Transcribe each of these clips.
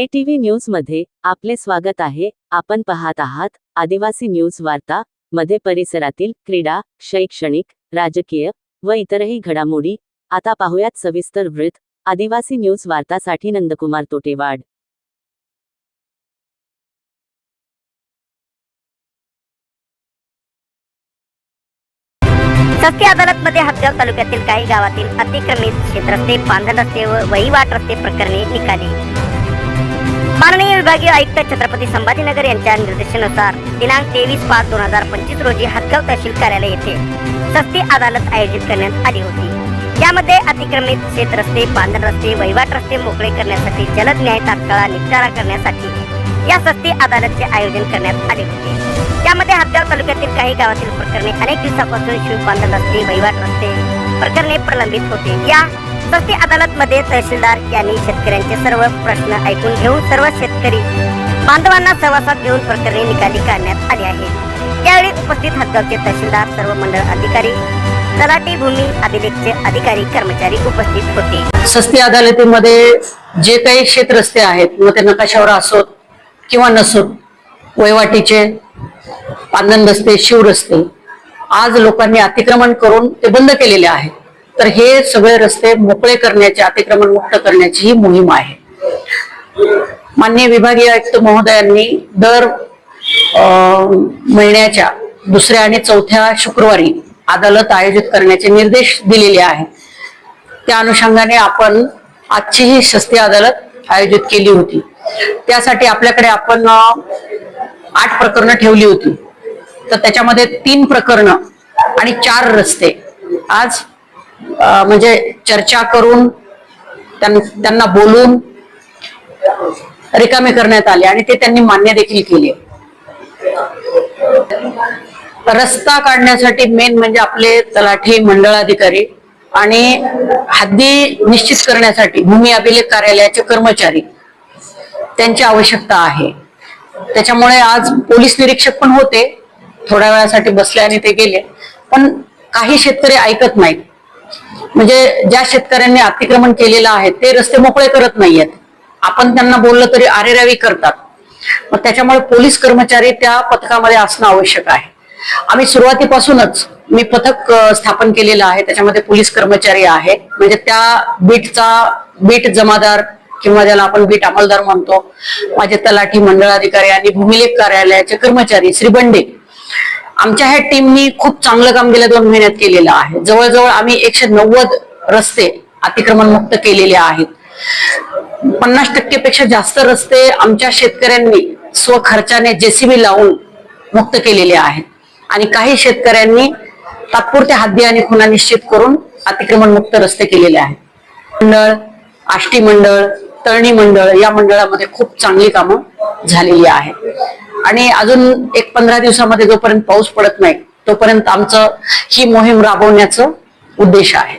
ATV न्यूजमध्ये आपले स्वागत आहे. आपण पाहत आहात आदिवासी न्यूज वार्ता मध्ये परिसरातील क्रीडा शैक्षणिक राजकीय व इतरही घडामोडी. आता पाहुयात सविस्तर वृत्त. आदिवासी न्यूज वार्तासाठी नंदकुमार तोटेवाड. सस्ती अदालतमध्ये हदगाव तालुक्यातील काही गावातील अतिक्रमित क्षेत्रस्ते पांढर रस्ते व वहिवाट रस्ते प्रकरणी निकाली. माननीय विभागीय आयुक्त छत्रपती संभाजीनगर यांच्या निर्देशानुसार दिनांक तेवीस पाच दोन हजार पंचवीस रोजी हदगाव तहसील कार्यालय येथे सस्ती अदालत आयोजित करण्यात आली होती. यामध्ये अतिक्रमित शेत रस्ते बांधण रस्ते वहिवाट रस्ते मोकळे करण्यासाठी जलद न्याय तात्काळ निपटारा करण्यासाठी या सस्ती अदालतचे आयोजन करण्यात आले होते. यामध्ये हदगाव तालुक्यातील काही गावातील प्रकरणे अनेक दिवसापासून शिवपांढर रस्ते वहिवाट रस्ते प्रकरणे प्रलंबित होते. या सस्ती अदालत मध्ये तहसीलदार यांनी शेतकऱ्यांचे सर्व प्रश्न ऐकून घेऊन सर्व शेतकरी बांधवांना सहवासात घेऊन प्रकरणी निकाली काढण्यात आली आहे यावेळी उपस्थित हदगावचे तहसीलदार सर्व मंडळ अधिकारी तलाठी भूमी अभिलेखचे अधिकारी कर्मचारी उपस्थित होते. सस्ती अदालतीमध्ये जे काही क्षेत्रस्ते रस्ते आहेत मग ते नकाशावर असोत किंवा नसोत वहिवाटीचे पांदन रस्ते शिव रस्ते आज लोकांनी अतिक्रमण करून ते बंद केलेले आहेत. तर हे सगळे रस्ते मोकळे करण्याचे अतिक्रमण मुक्त करण्याची ही मोहीम आहे. माननीय विभागीय आयुक्त महोदयांनी दर अं, महिन्याच्या दुसऱ्या आणि चौथ्या शुक्रवारी अदालत आयोजित करण्याचे निर्देश दिलेले आहेत. त्या अनुषंगाने आपण आजची ही शस्ती अदालत आयोजित केली होती. त्यासाठी आपल्याकडे आपण आठ प्रकरणं ठेवली होती. तर त्याच्यामध्ये तीन प्रकरणं आणि चार रस्ते आज म्हणजे चर्चा करून त्यांना बोलून रिकामे करण्यात आले आणि ते त्यांनी मान्य देखील केले. रस्ता काढण्यासाठी मेन म्हणजे आपले तलाठी मंडळाधिकारी आणि हद्दी निश्चित करण्यासाठी भूमी अभिलेख कार्यालयाचे कर्मचारी त्यांची आवश्यकता आहे. त्याच्यामुळे आज पोलीस निरीक्षक पण होते थोड्या वेळासाठी बसले आणि ते गेले. पण काही शेतकरी ऐकत नाहीत. म्हणजे ज्या शेतकऱ्यांनी अतिक्रमण केलेलं आहे ते रस्ते मोकळे करत नाहीयेत. आपण त्यांना बोललं तरी आरेरावी करतात. मग त्याच्यामुळे पोलीस कर्मचारी त्या पथकामध्ये असणं आवश्यक आहे. आम्ही सुरुवातीपासूनच मी पथक स्थापन केलेलं आहे त्याच्यामध्ये पोलीस कर्मचारी आहे. म्हणजे त्या बीटचा बीट जमादार किंवा ज्याला आपण बीट अंमलदार म्हणतो माझे तलाठी मंडळाधिकारी आणि भूमिलेख कार्यालयाचे कर्मचारी श्री बंडे आमच्या ह्या टीमनी खूप चांगलं काम गेल्या दोन महिन्यात केलेलं आहे. जवळजवळ आम्ही एकशे नव्वद रस्ते अतिक्रमण मुक्त केलेले आहेत. पन्नास टक्केपेक्षा जास्त रस्ते आमच्या शेतकऱ्यांनी स्वखर्चाने जेसीबी लावून मुक्त केलेले आहेत. आणि काही शेतकऱ्यांनी तात्पुरत्या हद्दी आणि खुणा निश्चित करून अतिक्रमण मुक्त रस्ते केलेले आहेत. मंडळ आष्टी मंडळ तळणी मंडळ या मंडळामध्ये खूप चांगली कामं झालेली आहेत. आणि अजून एक पंधरा दिवसामध्ये जोपर्यंत पाऊस पडत नाही तोपर्यंत आमचं ही मोहीम राबवण्याचं उद्देश आहे.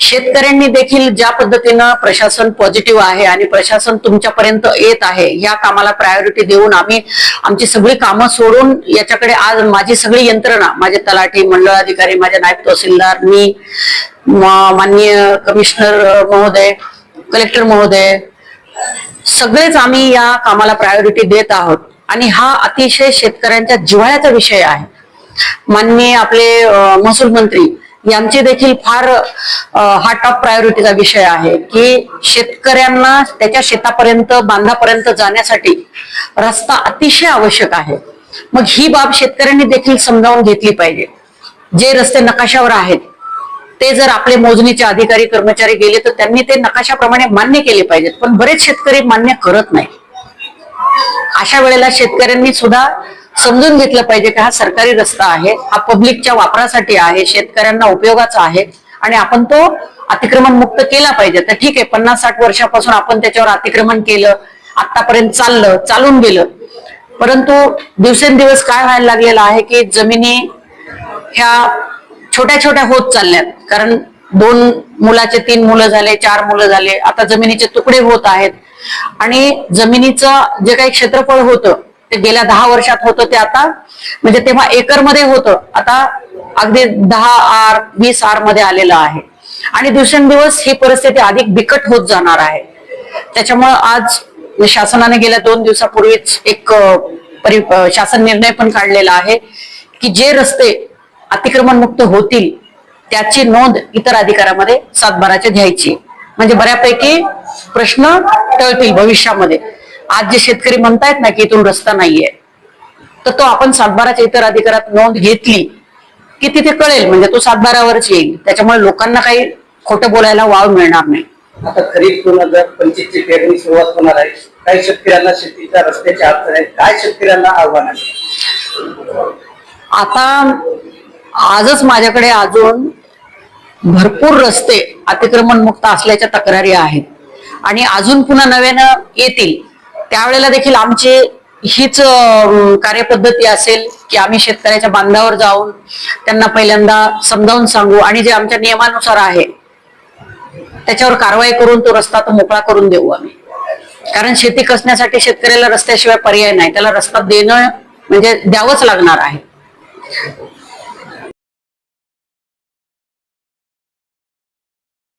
शेतकऱ्यांनी देखील ज्या पद्धतीनं प्रशासन पॉझिटिव्ह आहे आणि प्रशासन तुमच्यापर्यंत येत आहे या कामाला प्रायोरिटी देऊन आम्ही आमची सगळी कामं सोडून याच्याकडे आज माझी सगळी यंत्रणा माझे तलाठी मंडळाधिकारी माझे नायब तहसीलदार मी म- माननीय कमिशनर महोदय कलेक्टर महोदय सगळेच आम्ही या कामाला प्रायोरिटी देत आहोत. आणि हा अतिशय शेतकऱ्यांच्या जिव्हाळ्याचा विषय आहे. माननीय आपले महसूल मंत्री यांचे देखील फार हा टॉप प्रायोरिटीचा विषय आहे की शेतकऱ्यांना त्याच्या शेतापर्यंत बांधापर्यंत जाण्यासाठी रस्ता अतिशय आवश्यक आहे. मग ही बाब शेतकऱ्यांनी देखील समजावून घेतली पाहिजे. जे रस्ते नकाशावर आहेत ते जर आपले मोजणीचे अधिकारी कर्मचारी गेले तर त्यांनी ते नकाशाप्रमाणे मान्य केले पाहिजेत. पण बरेच शेतकरी मान्य करत नाही. अशा वेळेला शेतकऱ्यांनी सुद्धा समजून घेतलं पाहिजे की हा सरकारी रस्ता आहे हा पब्लिकच्या वापरासाठी आहे शेतकऱ्यांना उपयोगाचा आहे आणि आपण तो अतिक्रमण मुक्त केला पाहिजे. तर ठीक आहे पन्नास साठ वर्षापासून आपण त्याच्यावर अतिक्रमण केलं आतापर्यंत चाललं चालून गेलं. परंतु दिवसेंदिवस काय व्हायला लागलेलं आहे की जमिनी ह्या छोट्या छोट्या होत चालल्यात. कारण दोन मुलाचे तीन मुलं झाले चार मुलं झाले आता जमिनीचे तुकडे होत आहेत. आणि जमिनीचं जे काही क्षेत्रफळ होतं ते गेल्या दहा वर्षात होतं ते आता म्हणजे तेव्हा एकरमध्ये होतं. आता अगदी दहा आर वीस आरमध्ये आलेलं आहे. आणि दिवसेंदिवस ही परिस्थिती अधिक बिकट होत जाणार आहे. त्याच्यामुळं आज शासनाने गेल्या दोन दिवसापूर्वीच एक परि शासन निर्णय पण काढलेला आहे की जे रस्ते अतिक्रमण मुक्त होतील त्याची नोंद इतर अधिकाऱ्यामध्ये सातबाराच्या घ्यायची. म्हणजे बऱ्यापैकी प्रश्न टळतील भविष्यामध्ये. आज जे शेतकरी म्हणतायत ना की इथून रस्ता नाहीये तर तो आपण सातबाराच्या इतर अधिकारात नोंद घेतली की तिथे कळेल. म्हणजे तो सातबारावरच येईल. त्याच्यामुळे लोकांना काही खोटं बोलायला वाव मिळणार नाही. आता खरीप दोन हजार पंचवीस ची पेरणी सुरुवात होणार आहे. काही शेतकऱ्यांना शेतीच्या रस्त्याची अडचण आहे. काय शेतकऱ्यांना आव्हान आहे? आता आजच माझ्याकडे अजून भरपूर रस्ते अतिक्रमण मुक्त असल्याच्या तक्रारी आहेत. आणि अजून पुन्हा नव्यानं येतील. त्यावेळेला देखील आमची हीच कार्यपद्धती असेल की आम्ही शेतकऱ्याच्या बांधावर जाऊन त्यांना पहिल्यांदा समजावून सांगू आणि जे आमच्या नियमानुसार आहे त्याच्यावर कारवाई करून तो रस्ता तो मोकळा करून देऊ आम्ही. कारण शेती कसण्यासाठी शेतकऱ्याला रस्त्याशिवाय पर्याय नाही. त्याला रस्ता देणं म्हणजे द्यावंच लागणार आहे.